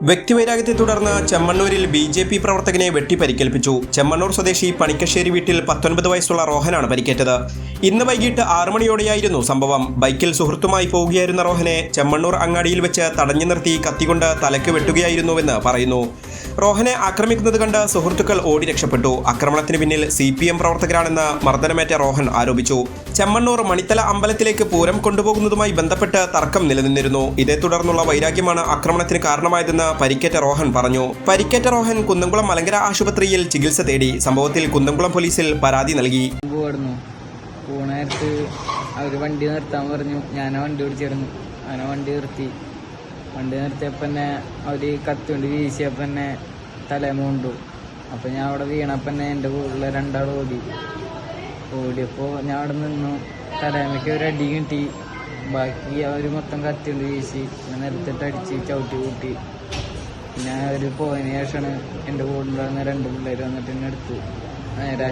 വ്യക്തിവൈരാഗ്യത്തെ തുടർന്ന് ചെമ്മണ്ണൂരിൽ B J P പ്രവർത്തകനെ വെട്ടിപ്പരിക്കേൽപ്പിച്ചു. ചെമ്മണ്ണൂർ സ്വദേശി പണിക്കശ്ശേരി വീട്ടിൽ പത്തൊൻപത് വയസ്സുള്ള റോഹനാണ് പരിക്കേറ്റത്. ഇന്ന് വൈകിട്ട് ആറു മണിയോടെയായിരുന്നു സംഭവം. ബൈക്കിൽ സുഹൃത്തുമായി പോവുകയായിരുന്ന റോഹനെ ചെമ്മണ്ണൂർ അങ്ങാടിയിൽ വെച്ച് തടഞ്ഞു നിർത്തി കത്തികൊണ്ട് തലക്ക് വെട്ടുകയായിരുന്നുവെന്ന് പറയുന്നു. റോഹനെ ആക്രമിക്കുന്നത് കണ്ട് സുഹൃത്തുക്കൾ ഓടി രക്ഷപ്പെട്ടു. ആക്രമണത്തിന് പിന്നിൽ സി പി എം പ്രവർത്തകരാണെന്ന് മർദ്ദനമേറ്റ റോഹൻ ആരോപിച്ചു. ചെമ്മണ്ണൂർ മണിത്തല അമ്പലത്തിലേക്ക് പൂരം കൊണ്ടുപോകുന്നതുമായി ബന്ധപ്പെട്ട് തർക്കം നിലനിന്നിരുന്നു. ഇതേ തുടർന്നുള്ള വൈരാഗ്യമാണ് ആക്രമണത്തിന് കാരണമായതെന്ന് പരിക്കേറ്റ റോഹൻ പറഞ്ഞു. പരിക്കേറ്റ റോഹൻ കുന്നംകുളം മലങ്കര ആശുപത്രിയിൽ ചികിത്സ തേടി. സംഭവത്തിൽ കുന്നംകുളം പോലീസിൽ പരാതി നൽകി. അവർ വണ്ടി നിർത്താൻ പറഞ്ഞു. ഞാൻ വണ്ടി ഓടിച്ചിരുന്നു. അങ്ങനെ വണ്ടി നിർത്തി. വണ്ടി നിർത്തിയപ്പോൾ തന്നെ അവർ വീശിയപ്പന്നെ തലേമുണ്ടു അപ്പം ഞാൻ അവിടെ വീണപ്പന്നെ എന്റെ കൂടെ രണ്ടാൾ ഓടി. ഓടിയപ്പോൾ ഞാൻ അവിടെ നിന്നു. തലേമയ്ക്ക് ഒരു അടി കിട്ടി. ബാക്കി അവർ മൊത്തം കത്തിണ്ട് വീശി. ഞാൻ നിർത്തിട്ട് അടിച്ച് ചവിട്ടി കൂട്ടി. ഞാൻ അവർ പോയതിന് ശേഷമാണ് എന്റെ കൂടെ ഉണ്ടായിരുന്ന രണ്ട് പിള്ളേർ വന്നിട്ട് എന്നെ എടുത്തു. നേരെ